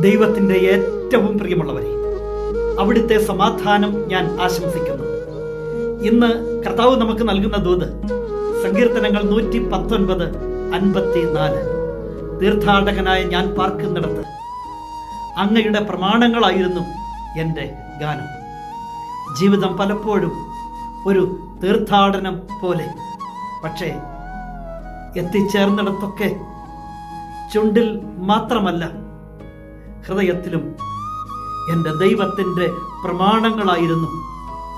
ദൈവത്തിന്റെ ഏറ്റവും പ്രിയമുള്ളവരെ അവിടുത്തെ സമാധാനം ഞാൻ ആശംസിക്കുന്നു. ഇന്ന് കർത്താവ് നമുക്ക് നൽകുന്ന ദൂത് സങ്കീർത്തനങ്ങൾ നൂറ്റി പത്തൊൻപത് അൻപത്തി നാല് തീർത്ഥാടകനായ ഞാൻ പാർക്കുന്നിടത്ത്. അങ്ങയുടെ പ്രമാണങ്ങളായിരുന്നു എന്റെ ഗാനം. ജീവിതം പലപ്പോഴും ഒരു തീർത്ഥാടനം പോലെ പക്ഷേ എത്തിച്ചേർന്നിടത്തൊക്കെ ചുണ്ടിൽ മാത്രമല്ല ഹൃദയത്തിലും എന്റെ ദൈവത്തിന്റെ പ്രമാണങ്ങളായിരുന്നു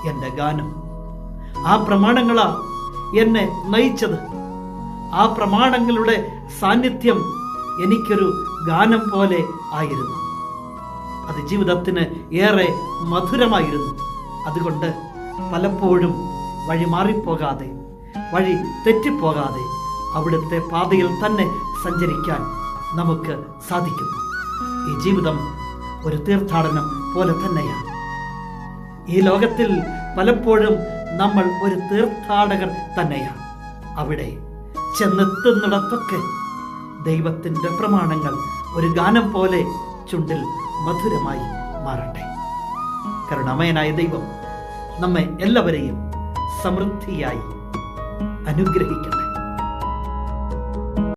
എന്റെ ഗാനം. ആ പ്രമാണങ്ങളാ എന്നെ നയിച്ചത്. ആ പ്രമാണങ്ങളുടെ സാന്നിധ്യം എനിക്കൊരു ഗാനം പോലെ ആയിരുന്നു. അത് ജീവിതത്തിന് ഏറെ മധുരമായിരുന്നു. അതുകൊണ്ട് പലപ്പോഴും വഴി മാറിപ്പോകാതെ വഴി തെറ്റിപ്പോകാതെ അവിടുത്തെ പാതയിൽ തന്നെ സഞ്ചരിക്കാൻ നമുക്ക് സാധിക്കുന്നു. ഈ ജീവിതം ഒരു തീർത്ഥാടനം പോലെ തന്നെയാണ്. ഈ ലോകത്തിൽ പലപ്പോഴും നമ്മൾ ഒരു തീർത്ഥാടകർ തന്നെയാണ്. അവിടെ ചെന്നെത്തുന്നിടത്തൊക്കെ ദൈവത്തിന്റെ പ്രമാണങ്ങൾ ഒരു ഗാനം പോലെ ചുണ്ടിൽ മധുരമായി മാറട്ടെ. കരുണമയനായ ദൈവം നമ്മെ എല്ലാവരെയും സമൃദ്ധിയായി അനുഗ്രഹിക്കട്ടെ.